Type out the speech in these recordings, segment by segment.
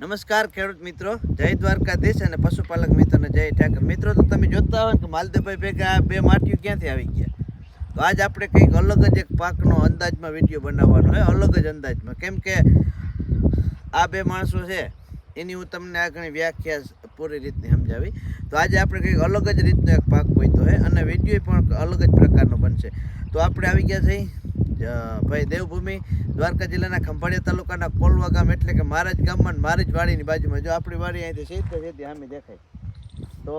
નમસ્કાર, ખેડૂત મિત્રો. જય દ્વારકાધીશ અને પશુપાલક મિત્રોને જય ઠાકર. મિત્રો, તો તમે જોતા હોય કે માલદેવભાઈ ભેગા બે માટીઓ ક્યાંથી આવી ગયા? તો આજ આપણે કંઈક અલગ જ એક પાકનો અંદાજમાં વીડિયો બનાવવાનો હોય, અલગ જ અંદાજમાં. કેમ કે આ બે માણસો છે, એની હું તમને આ ઘણી વ્યાખ્યા પૂરી રીતની સમજાવી. તો આજે આપણે કંઈક અલગ જ રીતનો એક પાક પોઈતો હોય અને વીડિયો પણ અલગ જ પ્રકારનો બનશે. તો આપણે આવી ગયા છીએ. ભાઈ દેવભૂમિ, દ્વારકા જિલ્લાના ખંભાળિયા તાલુકાના કોલવા ગામ એટલે કે મારા જ ગામમાં મારી જ વાડીની બાજુમાં. જો આપણી વાડી અહીંથી સીધે સીધી આમે દેખાય. તો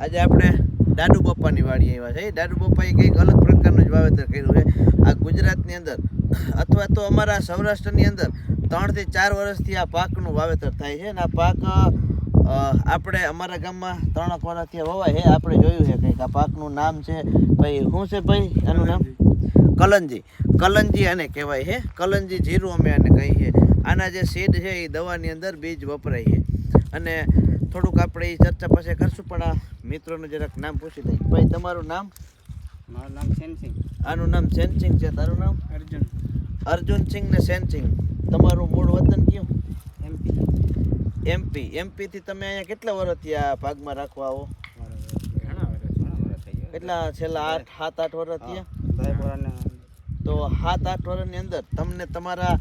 આજે આપણે દાદુ બપ્પાની વાડી આવ્યા છે. દાદુ બપ્પાએ કંઈક અલગ પ્રકારનું જ વાવેતર કર્યું છે. આ ગુજરાતની અંદર અથવા તો અમારા સૌરાષ્ટ્રની અંદર ત્રણથી ચાર વર્ષથી આ પાકનું વાવેતર થાય છે અને આ પાક આપણે અમારા ગામમાં ત્રણ વર્ષથી વવાય છે. આપણે જોયું છે કંઈક આ પાકનું નામ છે. ભાઈ, શું છે ભાઈ? એનું નામ? કલંજી. કલંજી આને કહેવાય છે કલંજી જીરું અમે આને કહીએ. આના જે સીડ છે એ દવાની અંદર બીજ વપરાય છે. અને થોડુંક આપણે એ ચર્ચા પાસે કરશું પણ આ મિત્રોનું જરાક નામ પૂછી દઈએ ભાઈ તમારું નામ? મારું નામ સેનસિંગ આનું નામ સેનસિંગ છે. તારું નામ? અર્જુન. અર્જુન સિંહ ને સેનસિંગ તમારું મૂળ વતન કયું? એમપી એમપી એમપીથી તમે અહીંયા કેટલા વર્ષથી આ ભાગમાં રાખવા આવો? કેટલા છેલ્લા આઠ સાત આઠ વર્ષ થયા? તો સાત આઠ વર્ષની અંદર તમને તમારા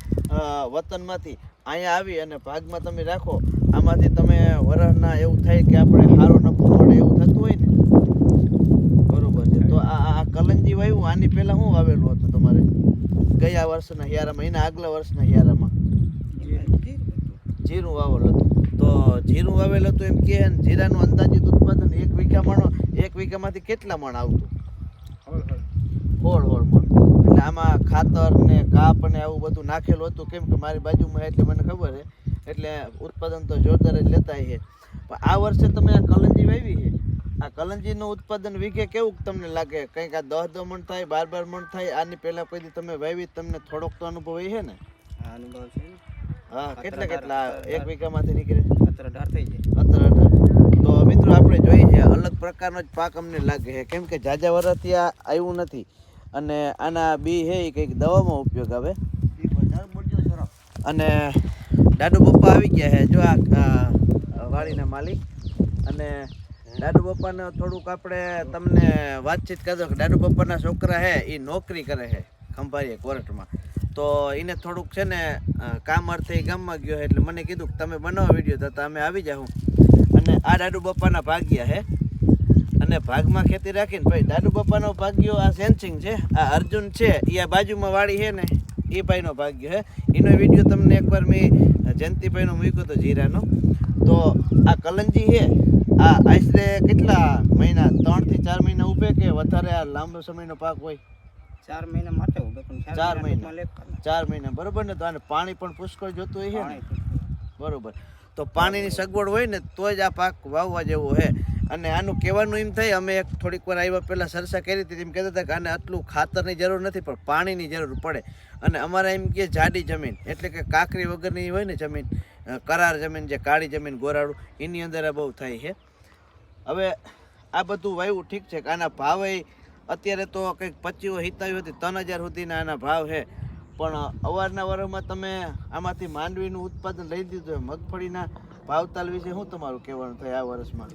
વતનમાંથી અહીંયા આવી અને ભાગમાં તમે રાખો. આમાંથી તમે વરસના એવું થાય કે આપણે સારો નફો મળે એવું થતું હોય ને? બરોબર છે. તો આ કલંજી વાવ્યું આની પહેલાં શું વાવેલું હતું તમારે? ગયા વર્ષના હિયારામાં એના આગલા વર્ષના હિયારામાં જીરું વાવેલું હતું. તો જીરું વાવેલું હતું એમ કે, જીરાનું અંદાજિત ઉત્પાદન એક વીઘામાં એક વીઘામાંથી કેટલા મણ આવતું? હોળ હોળ મણ એટલે આમાં ખાતર ને કાપ ને આવું બધું નાખેલું હતું. કેમ કે મારી બાજુમાં એટલે મને ખબર છે એટલે ઉત્પાદન તો જોરદાર જ લેતા છે પણ આ વર્ષે તમે આ કલંજી વાવી છે? આ કલંજીનું ઉત્પાદન વીઘે કેવું તમને લાગે? કંઈક આ દસ દસ મણ થાય બાર બાર મણ થાય આની પહેલાં પછી તમે વાવી તમને થોડોક તો અનુભવ છે ને? અનુભવ છે. ને. હા કેટલા કેટલા? એક. વીઘામાંથી નીકળે? અત્યારે અઢાર થઈ જાય તો મિત્રો આપણે જોઈએ છે અલગ પ્રકારનો જ પાક અમને લાગે છે. કેમ કે જાજા વર્ષથી આ આવ્યું નથી. અને આના બી હે એ કંઈક દવામાં ઉપયોગ આવે. અને દાદુ પપ્પા આવી ગયા છે જો આ વાડીના માલિક. અને દાદુ પપ્પાને થોડુંક આપણે તમને વાતચીત કરજો કે દાદુ પપ્પાના છોકરા છે એ નોકરી કરે છે ખંભાળીએ કોર્ટમાં. તો એને થોડુંક છે ને કામ અર્થે ગામમાં ગયો એટલે મને કીધું કે તમે બનાવો વીડિયો તો અમે આવી જાઉં અને આ દાદુ પપ્પાના ભાગ્યા છે અને ભાગમાં ખેતી રાખીને ભાઈ દાદુ પપ્પાનો ભાગ્યો આ સેન્સિંગ છે આ અર્જુન છે એ આ બાજુમાં વાળી છે ને એ ભાઈનો ભાગ્યો છે. એનો વીડિયો તમને એકવાર મેં જયંતિભાઈનો મૂક્યો હતો જીરાનો. તો આ કલંજી છે આ આશરે કેટલા મહિના ત્રણથી ચાર મહિના ઉભે કે વધારે આ લાંબો સમયનો પાક હોય? ચાર મહિના માટે પણ ચાર મહિના. ચાર મહિના બરોબર ને? તો આને પાણી પણ પુષ્કળ જોતું હોય છે ને? બરોબર. તો પાણીની સગવડ હોય ને તો જ આ પાક વાવવા જેવો છે. અને આનું કહેવાનું એમ થાય, અમે એક થોડીક વાર આવ્યા પહેલાં સરસા કરી હતી એમ કહેતા હતા કે આને આટલું ખાતરની જરૂર નથી, પણ પાણીની જરૂર પડે. અને અમારે એમ કે જાડી જમીન, એટલે કે કાંકરી વગરની હોય ને જમીન કરાર જમીન જે કાળી જમીન, ગોરાળું, એની અંદર બહુ થાય છે. હવે આ બધું વાયુ ઠીક છે કે આના ભાવે અત્યારે તો કંઈક પચીસો હિતાવી હતી, ત્રણ હજાર સુધીના આના ભાવ છે. પણ અવારના વારોમાં તમે આમાંથી માંડવીનું ઉત્પાદન લઈ દીધું, મગફળીના ભાવતાલ વિશે શું તમારું કહેવાનું થાય આ વર્ષમાં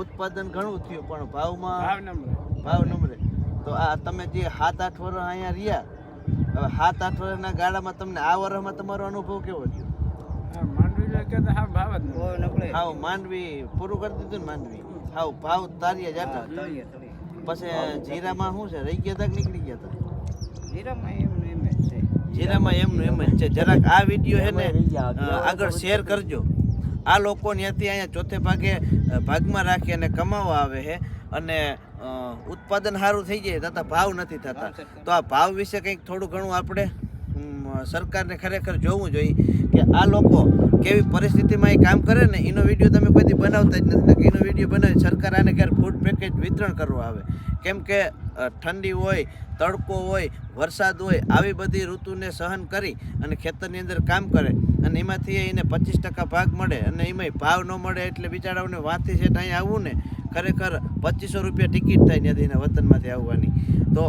ઉત્પાદન ઘણું થયું પણ ભાવમાં ભાવ નમરે. તો આ તમે જે સાત આઠ વર્ષ અહીંયા રહ્યા હવે સાત આઠ વર્ષના ગાળામાં તમને આ વર્ષમાં તમારો અનુભવ કેવો નબળે. હાવ માંડવી પૂરું કરી દીધું ને માંડવી. હાવ ભાવ તાર્યા જાતા. પછી જીરામાં શું છે? રહી ગયા હતા નીકળી ગયા હતા? જીરામાં એમ ને એમ જ છે. જીરામાં એમનું એમ જ છે. જરાક આ વીડિયો છે ને આગળ શેર કરજો. આ લોકો ત્યાંથી અહીંયા ચોથે ભાગે ભાગમાં રાખી અને કમાવા આવે છે. અને ઉત્પાદન સારું થઈ જાય તથા ભાવ નથી થતા. તો આ ભાવ વિશે કંઈક થોડું ઘણું આપણે સરકારને ખરેખર જોવું જોઈએ કે આ લોકો કેવી પરિસ્થિતિમાં એ કામ કરે ને એનો વીડિયો તમે કોઈથી બનાવતા જ નથી. કે એનો વીડિયો બનાવી સરકાર આને ક્યારે ફૂડ પેકેજ વિતરણ કરવા આવે. કેમ કે ઠંડી હોય, તડકો હોય, વરસાદ હોય, આવી બધી ઋતુને સહન કરી અને ખેતરની અંદર કામ કરે. અને એમાંથી એને પચીસ ટકા ભાગ મળે અને એમાંય ભાવ ન મળે એટલે બિચારાઓને વાંથી છે ત્યાં આવવું ને, ખરેખર પચીસો રૂપિયા ટિકિટ થાય ત્યાંથી એના વતનમાંથી આવવાની. તો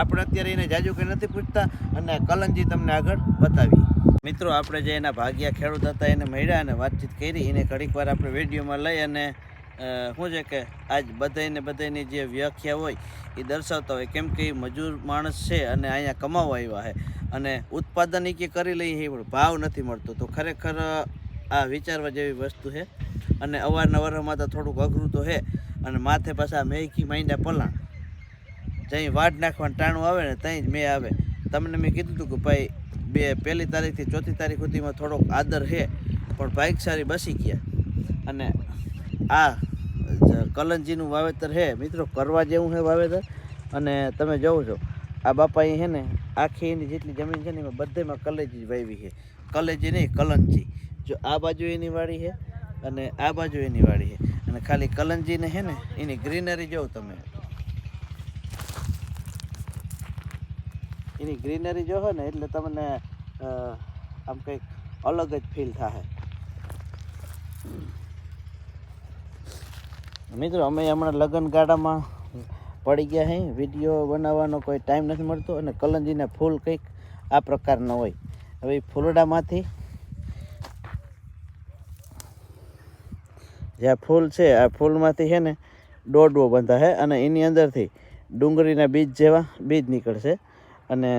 આપણે અત્યારે એને જાજુ કંઈ નથી પૂછતા અને કલંજી તમને આગળ બતાવી. મિત્રો, આપણે જે એના ભાગ્યા ખેડૂત હતા એને મળ્યા અને વાતચીત કરી, એને ઘડીક વાર આપણે વિડીયોમાં લઈ અને શું છે કે આજ બધાને બધાની જે વ્યાખ્યા હોય એ દર્શાવતા હોય. કેમ કે એ મજૂર માણસ છે અને અહીંયા કમાવા આવ્યા છે. અને ઉત્પાદન એ કે કરી લઈએ એ પણ ભાવ નથી મળતો. તો ખરેખર આ વિચારવા જેવી વસ્તુ છે. અને અવારનવારમાં તો થોડુંક અઘરું તો છે. અને માથે પાછા મેકી માંડ્યા પલાણ. જ્યાં વાડ નાખવાનું ટાણું આવે ને ત્યાં જ મેં આવે. તમને મેં કીધું હતું કે ભાઈ, બે પહેલી તારીખથી ચોથી તારીખ સુધીમાં થોડોક આદર છે. પણ બાઇક સારી બસી ગયા. અને આ કલંજીનું વાવેતર છે. મિત્રો, કરવા જેવું છે વાવેતર. અને તમે જોવો છો, આ બાપાએ છે ને, આખી એની જેટલી જમીન છે ને, એમાં બધેમાં કલેજી વાવી છે. કલેજી નહીં, કલંજી. જો આ બાજુ એની વાડી છે અને આ બાજુ એની વાડી છે. અને ખાલી કલંજીને છે ને, એની ગ્રીનરી જોવો તમે. એની ગ્રીનરી જોવો ને, એટલે તમને આમ કંઈક અલગ જ ફીલ થાય મિત્રો, અમે હમણાં લગ્ન ગાડામાં પડી ગયા હે. વીડિયો બનાવવાનો કોઈ ટાઈમ નથી મળતો અને કલંજીના ફૂલ કંઈક આ પ્રકારના હોય. હવે ફૂલડામાંથી જે આ ફૂલ છે, આ ફૂલમાંથી છે ને દોડવો બંધા છે અને એની અંદરથી ડુંગળીના બીજ જેવા બીજ નીકળશે. અને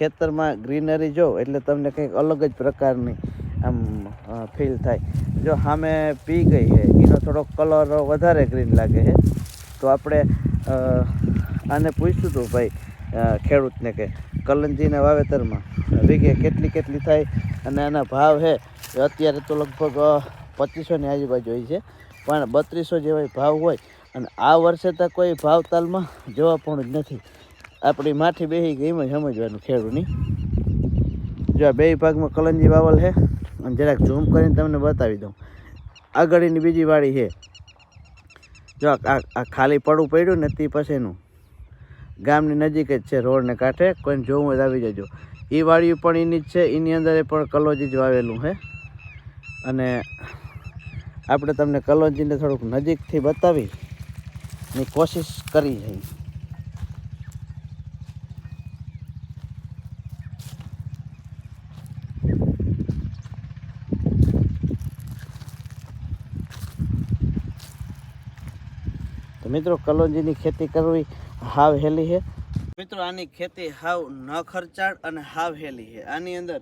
ખેતરમાં ગ્રીનરી જો, એટલે તમને કંઈક અલગ જ પ્રકારની આમ ફીલ થાય. જો સામે પી ગઈ છે, એનો થોડો કલર વધારે ગ્રીન લાગે છે. તો આપણે આને પૂછ્યું હતું ભાઈ ખેડૂતને કે કલંજીના વાવેતરમાં વીઘે કેટલી કેટલી થાય અને આના ભાવ છે? એ અત્યારે તો લગભગ પચીસોની આજુબાજુ હોય છે, પણ બત્રીસો જેવા ભાવ હોય અને આ વર્ષે તો કોઈ ભાવ તાલમાં જોવા પણ જ નથી. આપણી માઠી બેસી ગઈ સમજવાનું ખેડૂની જો આ બે ભાગમાં કલંજી વાવલ છે. અને જરાક ઝૂમ કરીને તમને બતાવી દઉં. આગળની બીજી વાડી છે. જો આ ખાલી પડું પડ્યું ને તે પછીનું. ગામની નજીક જ છે રોડને કાંઠે. કોઈને જોવું તો આવી જજો. એ વાડીઓ પણ એની જ છે. એની અંદર પણ કલોજી જ વાવેલું છે. અને આપણે તમને કલોજીને થોડુંક નજીકથી બતાવી. ની કોશિશ કરી છે. તો મિત્રો, કલોંજીની ખેતી કરવી હાવ હેલી છે મિત્રો, આની ખેતી હાવ ન ખર્ચાળ અને હાવ હેલી છે આની અંદર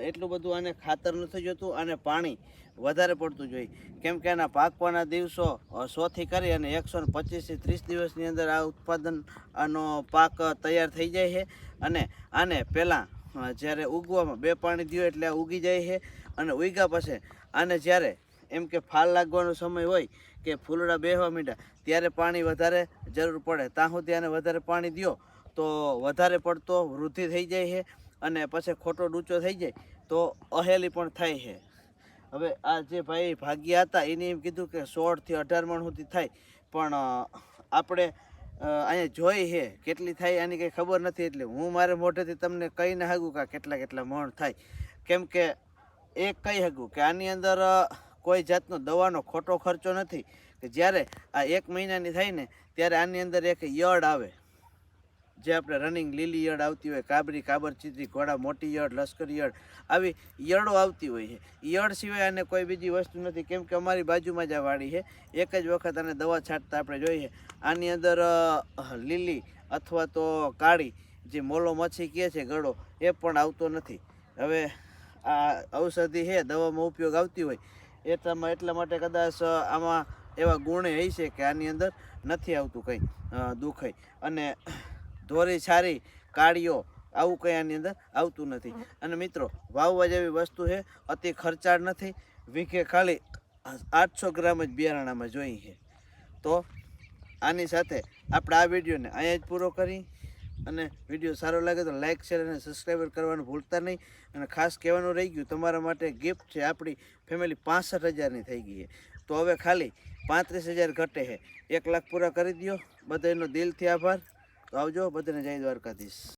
એટલું બધું આને ખાતર નથી જોતું અને પાણી વધારે પડતું જોઈએ. કેમ કે આના પાકવાના દિવસો સોથી કરી અને એકસો ને પચીસથી ત્રીસ દિવસની અંદર આ ઉત્પાદન આનો પાક તૈયાર થઈ જાય છે અને આને પહેલાં જ્યારે ઉગવામાં બે પાણી દો એટલે આ ઉગી જાય છે અને ઉગ્યા પછી આને જ્યારે એમ કે ફાલ લાગવાનો સમય હોય કે ફૂલડા બેહવા માંડ્યા, ત્યારે પાણી વધારે જરૂર પડે. ત્યાં સુધી આને વધારે પાણી દો તો વધારે પડતો વૃદ્ધિ થઈ જાય છે અને પછી ખોટો ડૂચો થઈ જાય, તો અહેલી પણ થાય છે. હવે આ જે ભાઈ ભાગ્યા હતા, એને એમ કીધું કે સોળથી અઢાર મણ સુધી થાય. પણ આપણે અહીંયા જોઈ છે કેટલી થાય આની કંઈ ખબર નથી, એટલે હું મારે મોઢેથી તમને કહી ના શકું કે કેટલા કેટલા મણ થાય. કેમ કે એક કહી શકું કે આની અંદર કોઈ જાતનો દવાનો ખોટો ખર્ચો નથી કે જ્યારે આ એક મહિનાની થાય ને ત્યારે આની અંદર એક યળ આવે. જે આપણે રનિંગ લીલી યળ આવતી હોય, કાબરી, કાબર, ચીતરી, ઘોડા, મોટી યળ લશ્કર યડ, આવી યળો આવતી હોય છે. યળ સિવાય આને કોઈ બીજી વસ્તુ નથી, કેમ કે અમારી બાજુમાં જ આ વાડી છે. એક જ વખત આને દવા છાંટતા આપણે જોઈએ. આની અંદર લીલી અથવા તો કાળી જે મોલો મચ્છી કહે છે ગળો, એ પણ આવતો નથી. હવે આ ઔષધિ છે, દવામાં ઉપયોગ આવતી હોય. એટલામાં એટલા માટે કદાચ આમાં એવા ગુણે છે કે આની અંદર નથી આવતું કંઈ દુખાય અને ધોરી છારી, કાળીઓ, આવું કંઈ આની અંદર આવતું નથી. અને મિત્રો, વાવવા જેવી વસ્તુ છે, અતિ ખર્ચાળ નથી. વીઘે ખાલી આઠસો ગ્રામ જ બિયારણામાં જોઈએ તો આની સાથે આપણે આ વિડીયોને અહીંયા જ પૂરો કરી. અને વીડિયો સારો લાગે તો લાઇક શેર અને સબસ્ક્રાઈબર કરવાનું ભૂલતા નહીં. અને ખાસ કહેવાનું રહી ગયું, તમારા માટે ગિફ્ટ છે આપણી ફેમિલી પાસઠ હજારની થઈ ગઈ છે. તો હવે ખાલી પાંત્રીસ હજાર ઘટે છે. એક લાખ પૂરા કરી દો બધાનો દિલથી આભાર. તો આવજો, બધાને જય દ્વારકાધીશ.